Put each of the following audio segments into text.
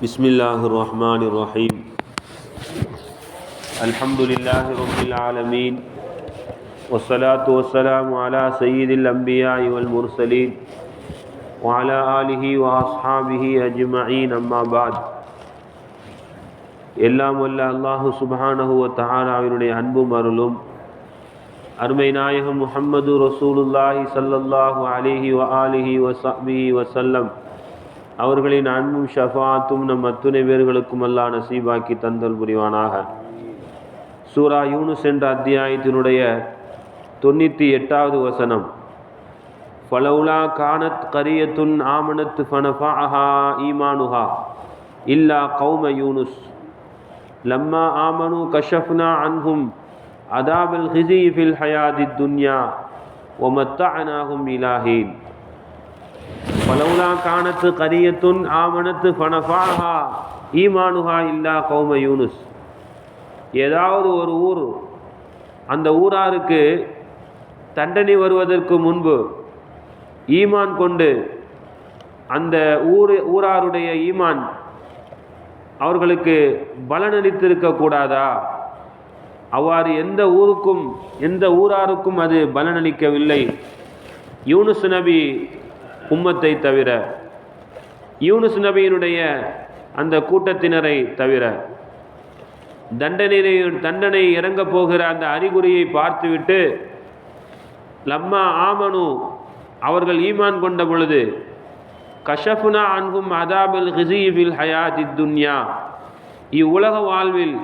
بسم الله الرحمن الرحيم الحمد لله رب العالمين والصلاة والسلام على سيد الأنبياء والمرسلين وعلى آله وأصحابه أجمعين أما بعد எல்லாம் வல்ல அல்லாஹு சுபஹானஹு வ தஆலாவினுடைய அன்பும் அருளும் அருமை நாயகம் முஹம்மது ரசூலுல்லாஹி ஸல்லல்லாஹு அலைஹி வ ஆலிஹி வ ஸஹ்பிஹி வஸல்லம் அவர்களின் அன்பும் ஷஃபாத்தும் நம் அத்துணை பேர்களுக்கும் அல்லா நசீபாக்கி தந்தல் புரிவானாக. சூரா யூனுஸ் என்ற அத்தியாயத்தினுடைய தொண்ணூற்றி எட்டாவது வசனம். ஃபலவுலா கானத் கரியத்துன் ஆமனத் ஃபனஃபாஹா ஈமானுஹா இல்லா கௌம யூனுஸ். லம்மா ஆமனு கஷஃப்னா அன்ஹும் அதாபல் ஹிசி ஃபில் ஹயாதி துன்யா ஒமத்தானாகும் இலாஹீன். பலவுலா காணத்து கரியத்துன் ஆமனத்து ஃபனஃபாஹா ஈமானுஹா இல்லா கௌம யூனுஸ். ஏதாவது ஒரு ஊர் அந்த ஊராருக்கு தண்டனை வருவதற்கு முன்பு ஈமான் கொண்டு அந்த ஊர் ஊராருடைய ஈமான் அவர்களுக்கு பலனளித்திருக்க கூடாதா? அவ்வாறு எந்த ஊருக்கும் எந்த ஊராருக்கும் அது பலனளிக்கவில்லை. யூனுஸ் நபி உம்மத்தை தவிர யூனுஸ் நபியினுடைய அந்த கூட்டத்தினரை தவிர தண்டனை தண்டனை இறங்கப் போகிற அந்த அறிகுறியை பார்த்துவிட்டு லம்மா ஆமனு அவர்கள் ஈமான் கொண்ட பொழுது கஷஃபுனா அன்கும் அதாபில் ஹிசீபில் ஹயாதி துன்யா இவ்வுலக வாழ்வில்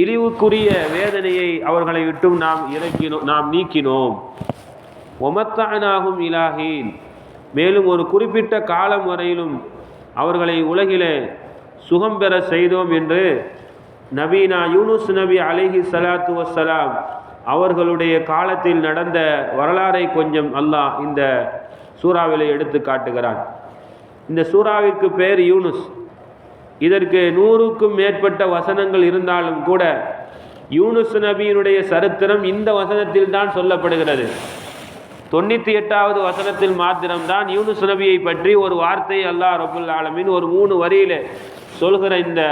இழிவுக்குரிய வேதனையை அவர்களை விட்டும் நாம் இறக்கினோம் நாம் நீக்கினோம். ஒமத்தானாகும் இலாஹீன். மேலும் ஒரு குறிப்பிட்ட காலம் வரையிலும் அவர்களை உலகிலே சுகம் பெற செய்தோம் என்று நபீனா யூனுஸ் நபி அலிஹி சலாத்து வசலாம் அவர்களுடைய காலத்தில் நடந்த வரலாறை கொஞ்சம் அல்லாஹ் இந்த சூறாவிலே எடுத்து காட்டுகிறான். இந்த சூறாவிற்கு பேர் யூனுஸ். இதற்கு நூறுக்கும் மேற்பட்ட வசனங்கள் இருந்தாலும் கூட யூனுஸ் நபியினுடைய சரித்திரம் இந்த வசனத்தில் தான் சொல்லப்படுகிறது. தொண்ணூற்றி எட்டாவது வசனத்தில் மாத்திரம்தான் யூனுஸ் நபியை பற்றி ஒரு வார்த்தை அல்லாஹ் ரபுல் ஆலமின் ஒரு மூணு வரியில் சொல்கிற இந்த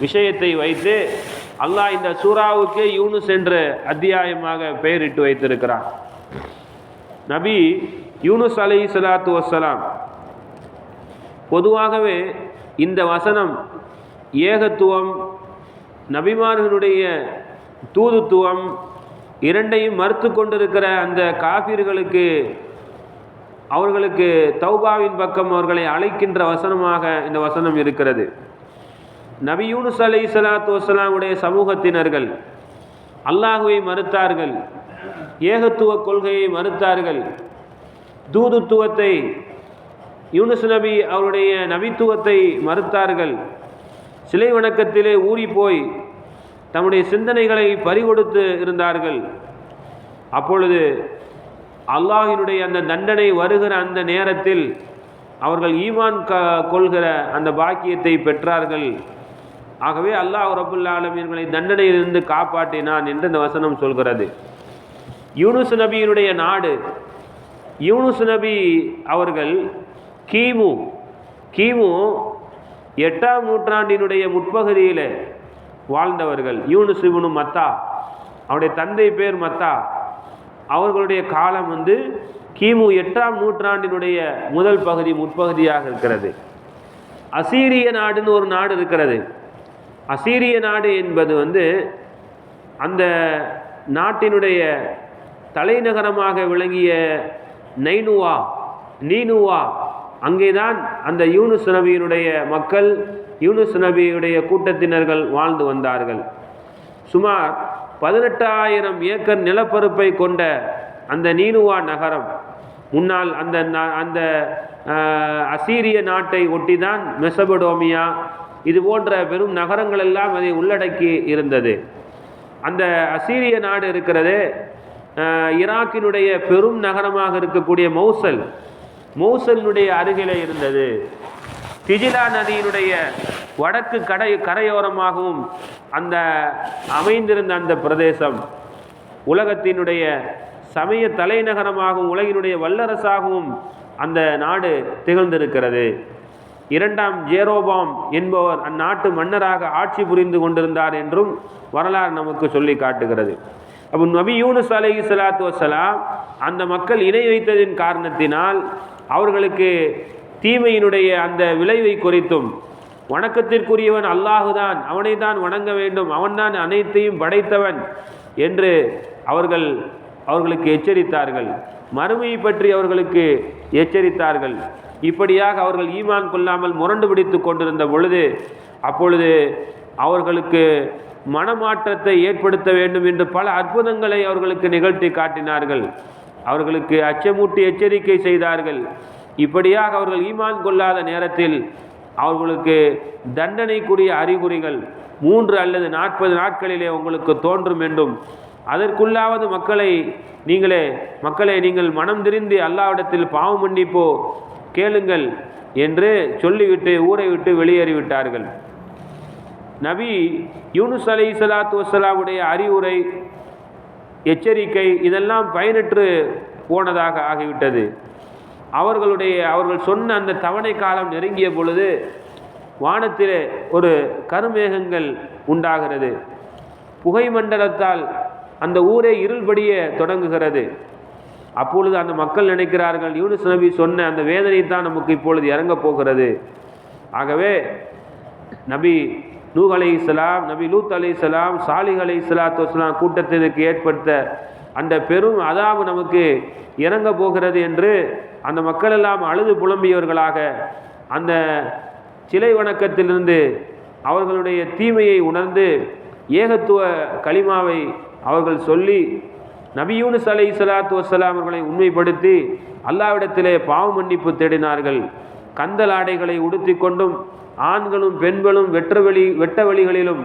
விஷயத்தை வைத்து அல்லாஹ் இந்த சூறாவுக்கே யூனுஸ் என்ற அத்தியாயமாக பெயரிட்டு வைத்திருக்கிறான். நபி யூனுஸ் அலி சலாத்து வசலாம் பொதுவாகவே இந்த வசனம் ஏகத்துவம் நபிமார்களுடைய தூதுத்துவம் இரண்டையும் மறுத்து கொண்டிருக்கிற அந்த காபிர்களுக்கு அவர்களுக்கு தௌபாவின் பக்கம் அவர்களை அழைக்கின்ற வசனமாக இந்த வசனம் இருக்கிறது. நபி யூனுஸ் அலை சலாத்து வசலாமுடைய சமூகத்தினர்கள் அல்லாஹுவை மறுத்தார்கள். ஏகத்துவ கொள்கையை மறுத்தார்கள். தூதுத்துவத்தை யூனுஸ் நபி அவருடைய நபித்துவத்தை மறுத்தார்கள். சிலை வணக்கத்திலே ஊறி போய் தம்முடைய சிந்தனைகளை பறிகொடுத்து இருந்தார்கள். அப்பொழுது அல்லாஹினுடைய அந்த தண்டனை வருகிற அந்த நேரத்தில் அவர்கள் ஈமான் க கொள்கிற அந்த பாக்கியத்தை பெற்றார்கள். ஆகவே அல்லாஹ் ரபுல்லா ஆலமீன்களை தண்டனையிலிருந்து காப்பாற்றினான் என்று இந்த வசனம் சொல்கிறது. யூனுஸ் நபியினுடைய நாடு யூனுஸ் நபி அவர்கள் கிமு கிமு எட்டாம் நூற்றாண்டினுடைய முற்பகுதியில் வாழ்ந்தவர்கள். யூனு சிவனு மத்தா. அவருடைய தந்தை பேர் மத்தா. அவர்களுடைய காலம் வந்து கிமு எட்டாம் நூற்றாண்டினுடைய முதல் பகுதி முற்பகுதியாக இருக்கிறது. அசீரிய நாடுன்னு ஒரு நாடு இருக்கிறது. அசீரிய நாடு என்பது வந்து அந்த நாட்டினுடைய தலைநகரமாக விளங்கிய நைனுவா நீனுவா அங்கேதான் அந்த யூனுஸ் நபியினுடைய மக்கள் யூனுஸ் நபியுடைய கூட்டத்தினர்கள் வாழ்ந்து வந்தார்கள். சுமார் பதினெட்டாயிரம் ஏக்கர் நிலப்பரப்பை கொண்ட அந்த நீனுவா நகரம் முன்னால் அந்த அந்த அசீரிய நாட்டை ஒட்டி தான் மெசபடோமியா இது போன்ற பெரும் நகரங்கள் எல்லாம் அதை உள்ளடக்கி இருந்தது. அந்த அசீரிய நாடு இருக்கிறது ஈராக்கினுடைய பெரும் நகரமாக இருக்கக்கூடிய மௌசல் மூசனுடைய அருகிலே இருந்தது. திஜிலா நதியினுடைய வடக்கு கடை கரையோரமாகவும் அந்த அமைந்திருந்த அந்த பிரதேசம் உலகத்தினுடைய சமய தலைநகரமாகவும் உலகினுடைய வல்லரசாகவும் அந்த நாடு திகழ்ந்திருக்கிறது. இரண்டாம் ஜேரோபாம் என்பவர் அந்நாட்டு மன்னராக ஆட்சி புரிந்து கொண்டிருந்தார் என்றும் வரலாறு நமக்கு சொல்லி காட்டுகிறது. அப்போ நபி யூனுஸ் அலை சலாத்து வசலாம் அந்த மக்கள் இணை வைத்ததின் காரணத்தினால் அவர்களுக்கு தீமையினுடைய அந்த விளைவை குறித்தும் வணக்கத்திற்குரியவன் அல்லாஹுதான் அவனை தான் வணங்க வேண்டும் அவன்தான் அனைத்தையும் படைத்தவன் என்று அவர்கள் அவர்களுக்கு எச்சரித்தார்கள். மறுமையை பற்றி அவர்களுக்கு எச்சரித்தார்கள். இப்படியாக அவர்கள் ஈமான் கொள்ளாமல் முரண்டு பிடித்து கொண்டிருந்த பொழுது அப்பொழுது அவர்களுக்கு மனமாற்றத்தை ஏற்படுத்த வேண்டும் என்று பல அற்புதங்களை அவர்களுக்கு நிகழ்த்தி காட்டினார்கள். அவர்களுக்கு அச்சமூட்டி எச்சரிக்கை செய்தார்கள். இப்படியாக அவர்கள் ஈமான் கொள்ளாத நேரத்தில் அவர்களுக்கு தண்டனைக்குரிய அறிகுறிகள் மூன்று அல்லது நாற்பது நாட்களிலே உங்களுக்கு தோன்றும் என்றும் அதற்குள்ளாவது மக்களை நீங்களே மக்களை நீங்கள் மனம் திருந்தி அல்லாவிடத்தில் பாவம் மன்னிப்போ கேளுங்கள் என்று சொல்லிவிட்டு ஊரை விட்டு வெளியேறிவிட்டார்கள். நபி யூனுஸ் அலை சலாத்து வசலாவுடைய அறிவுரை எச்சரிக்கை இதெல்லாம் பயனற்று போனதாக ஆகிவிட்டது. அவர்களுடைய அவர்கள் சொன்ன அந்த தவணை காலம் நெருங்கிய பொழுது வானத்திலே ஒரு கருமேகங்கள் உண்டாகிறது. புகை மண்டலத்தால் அந்த ஊரே இருள்படிய தொடங்குகிறது. அப்பொழுது அந்த மக்கள் நினைக்கிறார்கள் யூனுஸ் நபி சொன்ன அந்த வேதனை தான் நமக்கு இப்பொழுது இறங்கப் போகிறது. ஆகவே நபி நூ அலை இஸ்லாம் நபி லூத் அலை இஸ்லாம் சாலிஹ் அலை இஸ்லாத்து வஸ்லாம் கூட்டத்திற்கு ஏற்படுத்த அந்த பெரும் அதாவு நமக்கு இறங்க போகிறது என்று அந்த மக்களெல்லாம் அழுது புலம்பியவர்களாக அந்த சிலை வணக்கத்திலிருந்து அவர்களுடைய தீமையை உணர்ந்து ஏகத்துவ களிமாவை அவர்கள் சொல்லி நபியூனு அலை சலாத்து வசலாம் அவர்களை உண்மைப்படுத்தி அல்லாவிடத்திலே பாவ மன்னிப்பு தேடினார்கள். கந்தல் ஆடைகளை உடுத்தி கொண்டும் ஆண்களும் பெண்களும் வெற்றவெளி வெட்ட வழிகளிலும்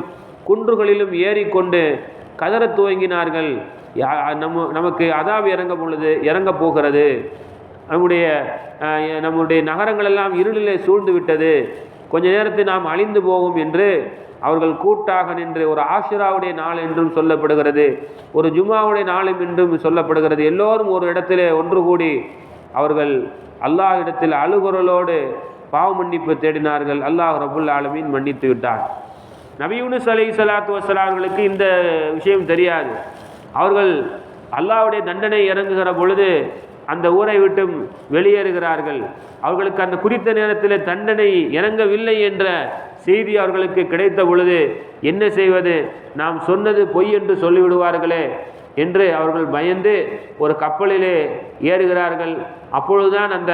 குன்றுகளிலும் ஏறிக்கொண்டு கதறத் துவங்கினார்கள். நம்ம நமக்கு அதாப் இறங்க பொழுது இறங்க போகிறது. நம்முடைய நம்முடைய நகரங்களெல்லாம் இருளிலே சூழ்ந்து விட்டது. கொஞ்ச நேரத்தில் நாம் அழிந்து போகும் என்று அவர்கள் கூட்டாக நின்று ஒரு ஆஷிராவுடைய நாள் என்றும் சொல்லப்படுகிறது ஒரு ஜுமாவுடைய நாளும் என்றும் சொல்லப்படுகிறது. எல்லோரும் ஒரு இடத்திலே ஒன்று கூடி அவர்கள் அல்லாஹ் இடத்தில் அழுகுரலோடு பாவ மன்னிப்பு தேடினார்கள். அல்லாஹ் ரபுல் ஆலமீன் மன்னித்து விட்டார் நபி யூனுஸ் அலை சலாத்து வசலாங்களுக்கு இந்த விஷயம் தெரியாது. அவர்கள் அல்லாஹ்வுடைய தண்டனை இறங்குகிற பொழுது அந்த ஊரை விட்டும் வெளியேறுகிறார்கள். அவர்களுக்கு அந்த குறித்த நேரத்தில் தண்டனை இறங்கவில்லை என்ற செய்தி அவர்களுக்கு கிடைத்த பொழுது என்ன செய்வது? நாம் சொன்னது பொய் என்று சொல்லிவிடுவார்களே. என்று அவர்கள் பயந்து ஒரு கப்பலிலே ஏறுகிறார்கள். அப்பொழுதுதான் அந்த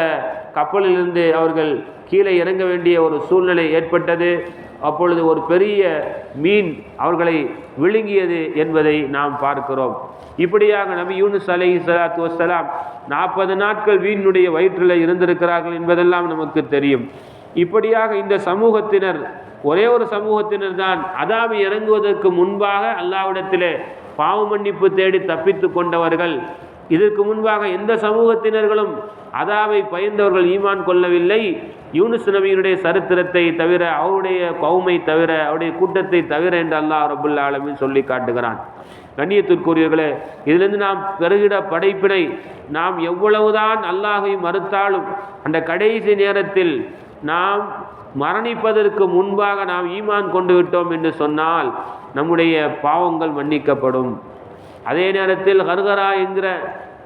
கப்பலிலிருந்து அவர்கள் கீழே இறங்க வேண்டிய ஒரு சூழ்நிலை ஏற்பட்டது. அப்பொழுது ஒரு பெரிய மீன் அவர்களை விழுங்கியது என்பதை நாம் பார்க்கிறோம். இப்படியாக நபி யூனுஸ் அலை சலாத்து வசலாம் நாற்பது நாட்கள் வீணுடைய வயிற்றில் இருந்திருக்கிறார்கள் என்பதெல்லாம் நமக்கு தெரியும். இப்படியாக இந்த சமூகத்தினர் ஒரே ஒரு சமூகத்தினர் தான் அதாவது இறங்குவதற்கு முன்பாக அல்லாவிடத்திலே பாவ மன்னிப்பு தேடி தப்பித்து கொண்டவர்கள். இதற்கு முன்பாக எந்த சமூகத்தினர்களும் அதாவை பயந்தவர்கள் ஈமான் கொள்ளவில்லை. யூனுஸ் நபியினுடைய சரித்திரத்தை தவிர அவருடைய கவுமை தவிர அவருடைய கூட்டத்தை தவிர என்று அல்லாஹ் ரபுல்லா ஆலமின் சொல்லி காட்டுகிறான். கண்ணியத்திற்குரியவர்களே இதிலிருந்து நாம் பெருகிட படைப்பினை நாம் எவ்வளவுதான் அல்லாஹை மறுத்தாலும் அந்த கடைசி நேரத்தில் நாம் மரணிப்பதற்கு முன்பாக நாம் ஈமான் கொண்டு விட்டோம் என்று சொன்னால் நம்முடைய பாவங்கள் மன்னிக்கப்படும். அதே நேரத்தில் ஹர்கரா என்கிற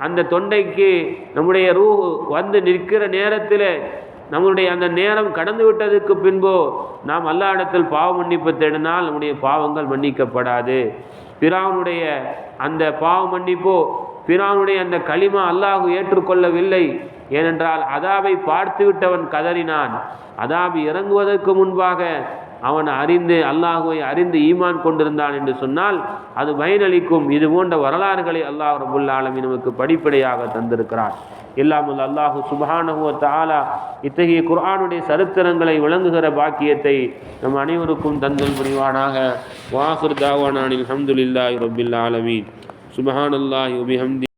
அந்த தொண்டைக்கு நம்முடைய ரூ வந்து நிற்கிற நேரத்தில் நம்முடைய அந்த நேரம் கடந்து விட்டதுக்கு பின்போ நாம் அல்லாஹ்விடத்தில் பாவ மன்னிப்பு தேடினால் நம்முடைய பாவங்கள் மன்னிக்கப்படாது. பிராவனுடைய அந்த பாவ மன்னிப்போ பிராவனுடைய அந்த களிமா அல்லாஹ் ஏற்றுக்கொள்ளவில்லை. ஏனென்றால் அதாவை பார்த்துவிட்டவன் கதறினான். அதாபி இறங்குவதற்கு முன்பாக அவன் அறிந்து அல்லாஹுவை அறிந்து ஈமான் கொண்டிருந்தான் என்று சொன்னால் அது பயனளிக்கும். இது போன்ற வரலாறுகளை அல்லாஹ் ரபுல் நமக்கு படிப்படையாக தந்திருக்கிறான். இல்லாமல் அல்லாஹு சுபஹானஹுவ தாலா இத்தகைய குர்ஆனுடைய சரித்திரங்களை விளங்குகிற பாக்கியத்தை நம் அனைவருக்கும் தந்தல் புரிவானாக. வாசுர் தாவானானில் அல்ஹம்துலில்லாஹி ரபில் ஆலமீன். சுபஹானல்லாஹி உபிஹம்தி